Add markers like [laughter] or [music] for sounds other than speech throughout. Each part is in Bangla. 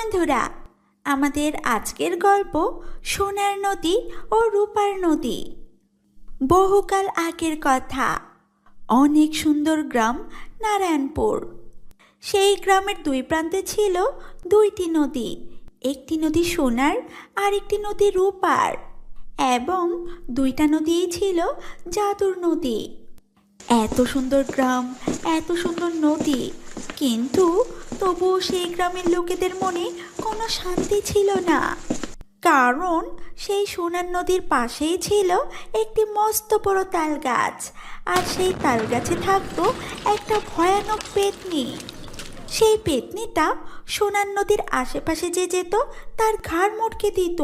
বন্ধুরা, আমাদের আজকের গল্প সোনার নদী ও রূপার নদী। বহুকাল আগের কথা, অনেক সুন্দর গ্রাম নারায়ণপুর। সেই গ্রামের দুই প্রান্তে ছিল দুইটি নদী, একটি নদী সোনার আর একটি নদী রূপার, এবং দুইটা নদীই ছিল জাদুর নদী। এত সুন্দর গ্রাম, এত সুন্দর নদী, কিন্তু তবুও সেই গ্রামের লোকেদের মনে কোনো শান্তি ছিল না। কারণ সেই সোনার নদীর পাশেই ছিল একটি মস্ত বড় তাল গাছ আর সেই তাল গাছে থাকতো একটা ভয়ানক পেতনি। সেই পেতনিটা সোনার নদীর আশেপাশে যে যেত, তার ঘাড় মোটকে দিত।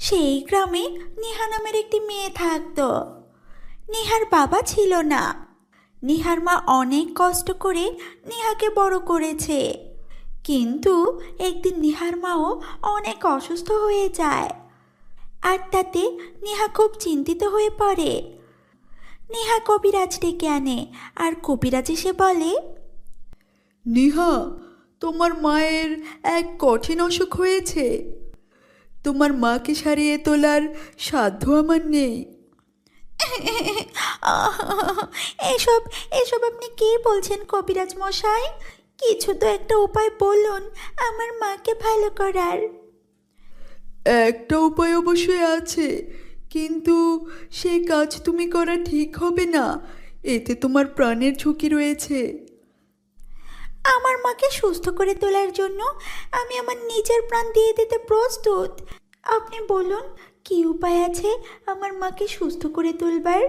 সেই গ্রামে নেহা নামের একটি মেয়ে থাকতো। নেহার বাবা ছিল না। নেহার মা অনেক কষ্ট করে নেহাকে বড় করেছে। কিন্তু একদিন নেহার মাও অনেক অসুস্থ হয়ে যায় আর তাতে নেহা খুব চিন্তিত হয়ে পড়ে। নেহা কবিরাজ ডেকে আনে আর কবিরাজ এসে বলে, নিহা, তোমার মায়ের এক কঠিন অসুখ হয়েছে। তোমার মাকে সারিয়ে তোলার সাধ্য আমার নেই। [laughs] এসব এসব আপনি কি বলছেন কবিরাজ মশাই? কিছু তো একটা উপায় বলুন আমার মাকে ভালো করার। একটা উপায় অবশ্যই আছে কিন্তু সে কাজ তুমি করা ঠিক হবে না এতে তোমার প্রাণের ঝুঁকি রয়েছে। আমার মাকে সুস্থ করে তোলার জন্য আমি আমার নিজের প্রাণ দিয়ে দিতে প্রস্তুত। আপনি বলুন কি উপায় আছে আমার মাকে সুস্থ করে তুলবার?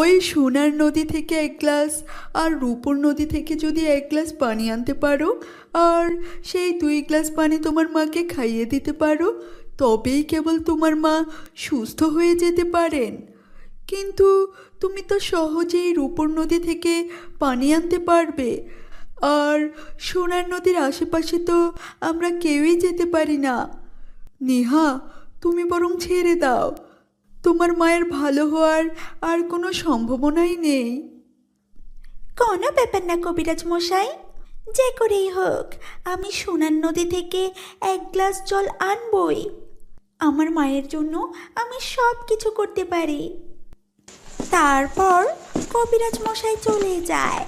ওই সোনার নদী থেকে এক গ্লাস আর রূপর নদী থেকে যদি এক গ্লাস পানি আনতে পারো, আর সেই দুই গ্লাস পানি তোমার মাকে খাইয়ে দিতে পারো, তবেই কেবল তোমার মা সুস্থ হয়ে যেতে পারেন। কিন্তু তুমি তো সহজেই রূপর নদী থেকে পানি আনতে পারবে, আর সোনার নদীর আশেপাশে তো আমরা কেউই যেতে পারি না। নেহা তুমি বরং ছেড়ে দাও। তোমার মায়ের ভালো হওয়ার আর কোনো সম্ভাবনাই নেই। কোনো ব্যাপার না কবিরাজ মশাই, যে করেই হোক, আমি সোনার নদী থেকে এক গ্লাস জল আনবই। আমার মায়ের জন্য আমি সব কিছু করতে পারি। তারপর কবিরাজ মশাই চলে যায়।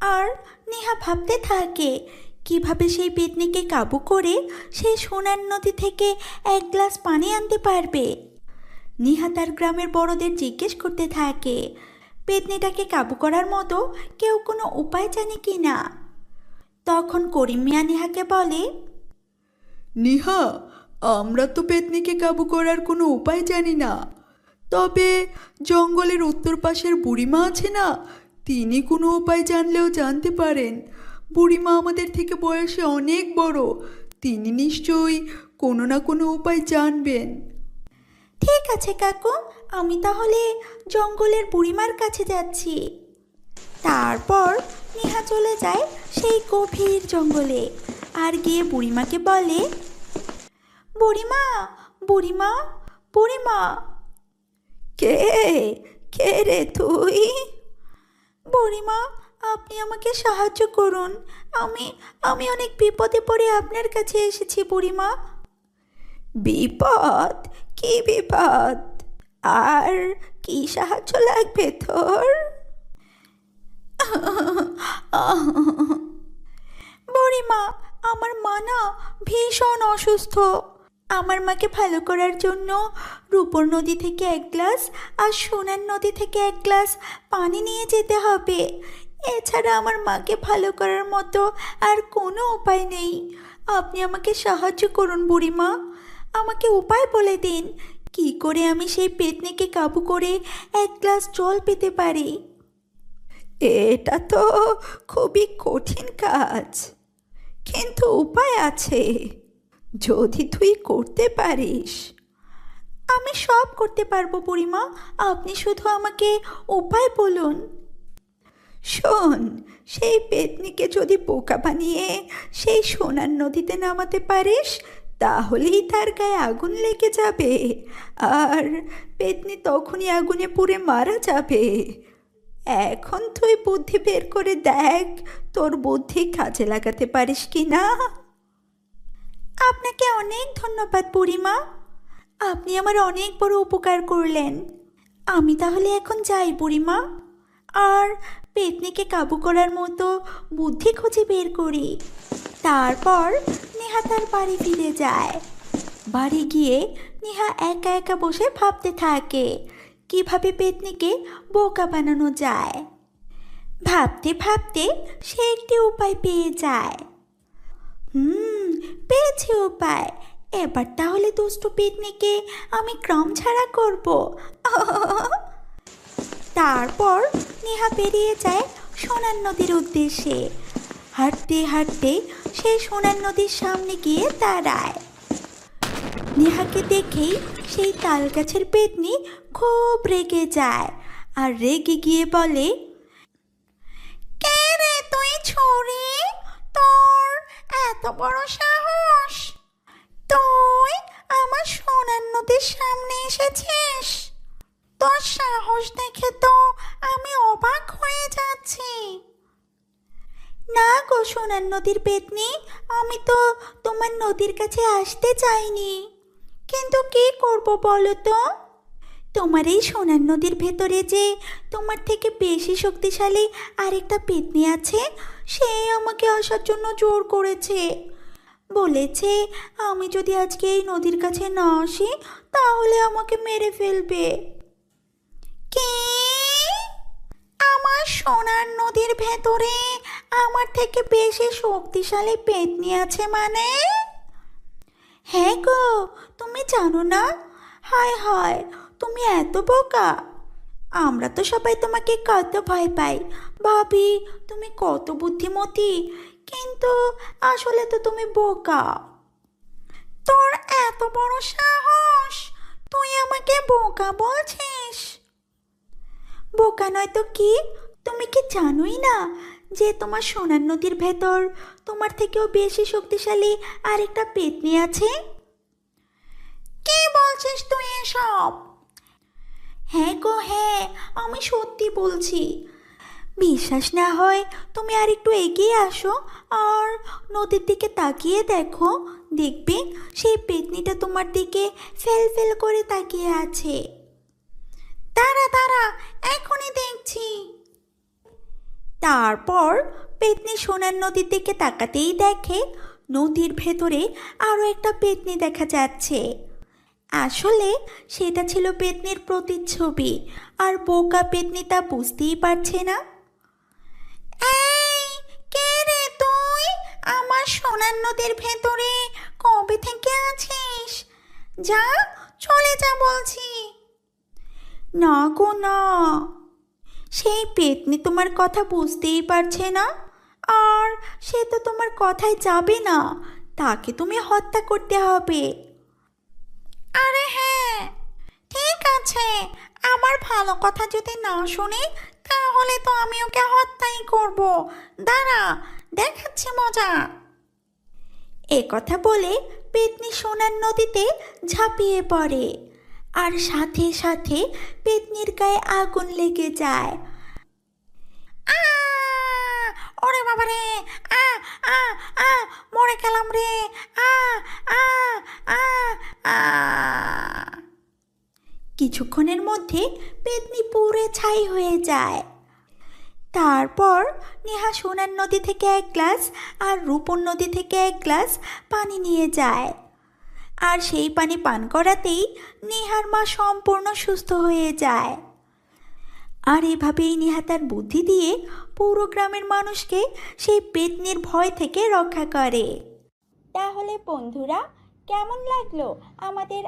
আর নেহা ভাবতে থাকে কীভাবে সেই পেতনিকে কাবু করে সেই সোনার নদী থেকে এক গ্লাস পানি আনতে পারবে? নিহা তার গ্রামের বড়দের জিজ্ঞেস করতে থাকে পেতনিটাকে কাবু করার মতো কেউ কোনো উপায় জানে কি না? তখন করিম মিয়া নেহাকে বলে, নিহা, আমরা তো পেতনিকে কাবু করার কোনো উপায় জানি না। তবে জঙ্গলের উত্তর পাশের বুড়িমা আছে না, তিনি কোনো উপায় জানলেও জানতে পারেন। বুড়িমা আমাদের থেকে বয়সে অনেক বড়। তিনি নিশ্চয়ই কোনো না কোনো উপায় জানবেন। ঠিক আছে কাকু আমি তাহলে জঙ্গলের বুড়িমার কাছে যাচ্ছি। তারপর নেহা চলে যায় সেই গভীর জঙ্গলে আর গিয়ে বুড়িমাকে বলে বুড়িমা বুড়িমা বুড়িমা। কে? কে রে তুই? বুড়িমা আপনি আমাকে সাহায্য করুন। আমি আমি অনেক বিপদে পড়ে আপনার কাছে এসেছি বুড়িমা। বিপদ? কি বিপদ? আর কি সাহায্য লাগবে তোর? বুড়িমা, আমার মা না ভীষণ অসুস্থ। আমার মাকে ভালো করার জন্য রূপর নদী থেকে এক গ্লাস আর সোনার নদী থেকে এক গ্লাস পানি নিয়ে যেতে হবে। এছাড়া আমার মাকে ভালো করার মতো আর কোনো উপায় নেই। আপনি আমাকে সাহায্য করুন বুড়িমা। আমাকে উপায় বলে দিন, কি করে আমি সেই পেতনিকে কাবু করে এক গ্লাস জল পেতে পারি? এটা তো খুবই কঠিন কাজ, কিন্তু উপায় আছে। যদি তুই করতে পারিস। আমি সব করতে পারব বুড়িমা, আপনি শুধু আমাকে উপায় বলুন। শোন, সেই পেতনিকে যদি পোকা বানিয়ে সেই সোনার নদীতে নামাতে পারিস, তাহলেই তার গায়ে আগুন লেগে যাবে। আর পেতনি তখনই আগুনে পুড়ে মারা যাবে। এখন তুই বুদ্ধি বের করে দেখ, তোর বুদ্ধি কাজে লাগাতে পারিস কি না? আপনাকে অনেক ধন্যবাদ বুড়িমা। আপনি আমার অনেক বড় উপকার করলেন। আমি তাহলে এখন যাই বুড়িমা। আর পেতনিকে কাবু করার মতো বুদ্ধি খুঁজে বের করি। তারপর নেহা তার বাড়ি ফিরে যায়। বাড়ি গিয়ে নেহা একা একা বসে ভাবতে থাকে, কীভাবে পেতনিকে বোকা বানানো যায়। ভাবতে ভাবতে সে একটি উপায় পেয়ে যায়। হুম, পেয়েছি উপায়। এবার তাহলে দুষ্টু পেতনিকে আমি ক্রম ছাড়া করব। [laughs] তারপর নেহা বেরিয়ে যায় সোনার নদীর উদ্দেশ্যে। হাঁটতে হাঁটতে সে সোনার নদীর সামনে গিয়ে দাঁড়ায়। নেহাকে দেখেই সেই তাল গাছের পেতনি খুব রেগে যায় আর রেগে গিয়ে বলে, কে রে তুই ছুরি? তোর এত বড় সাহস। তুই আমার সোনার নদীর সামনে এসেছিস। দেখে তো আমি অবাক হয়ে যাচ্ছি। না গো সোনার নদীর পেতনি, আমি তো তোমার নদীর কাছে আসতে চাইনি। কিন্তু কি করব বলো তো? তোমার এই সোনার নদীর ভেতরে যে তোমার থেকে বেশি শক্তিশালী আরেকটা পেতনি আছে, সে আমাকে আসার জন্য জোর করেছে। বলেছে, আমি যদি আজকে এই নদীর কাছে না আসি, তাহলে আমাকে মেরে ফেলবে। কি? আমার সোনার নদীর ভেতরে আমার থেকে বেশি শক্তিশালী পেতনি আছে মানে? হ্যাঁ গো, তুমি জানো না? হায় হায়, তুমি এত বোকা। আমরা তো সবাই তোমাকে কত ভয় পাই। ভাবি, তুমি কত বুদ্ধিমতী, কিন্তু আসলে তো তুমি বোকা। তোর এত বড় সাহস, তুই আমাকে বোকা বলছিস? বোকা নয় তো কি? তুমি কি জানোই না যে তোমার সোনার নদীর ভেতর তোমার থেকেও বেশি শক্তিশালী আরেকটা পেতনি আছে? কি বলছিস তুই এসব? হ্যাঁ গো হ্যাঁ আমি সত্যি বলছি। বিশ্বাস না হয় তুমি আর একটু এগিয়ে আসো আর নদীর দিকে তাকিয়ে দেখো। দেখবে সেই পেতনিটা তোমার দিকে ফেল ফেল করে তাকিয়ে আছে। দাঁড়া দাঁড়া, এখনই দেখছি। তারপর পেতনি সোনার নদীর দিকে তাকাতেই দেখে নদীর ভেতরে আরও একটা পেতনি দেখা যাচ্ছে। আসলে সেটা ছিল পেতনির প্রতিচ্ছবি, আর বোকা পেতনি তা বুঝতেই পারছে না। এই, কে রে তুই? আমার সোনার নদীর ভেতরে কবে থেকে আছিস? যা, চলে যা বলছি। না গো, না। সেই পেতনি তোমার কথা বুঝতেই পারছে না। আর সে তো তোমার কথায় যাবে না। তাকে তুমি হত্যা করতে হবে। আরে হ্যাঁ ঠিক আছে। আমার ভালো কথা যদি না শুনি, তাহলে তো আমি ওকে হত্যাই করব। দাঁড়া, দেখাচ্ছি মজা। এ কথা বলে পেতনি সোনার নদীতে ঝাঁপিয়ে পড়ে। আর সাথে সাথে পেতনির গায়ে আগুন লেগে যায়! ওরে বাবা রে, আ আ আ, মরে গেলাম রে, আ আ আ কিছুক্ষণের মধ্যে পেতনি পুরে ছাই হয়ে যায়। তারপর নেহা সোনার নদী থেকে এক গ্লাস আর রূপন নদী থেকে এক গ্লাস পানি নিয়ে যায়। আর সেই পানি পান করাতেই নেহার মা সম্পূর্ণ সুস্থ হয়ে যায়। আর এভাবেই নেহা তার বুদ্ধি দিয়ে পুরো গ্রামের মানুষকে সেই পেতনির ভয় থেকে রক্ষা করে। তাহলে বন্ধুরা, কেমন লাগল আমাদের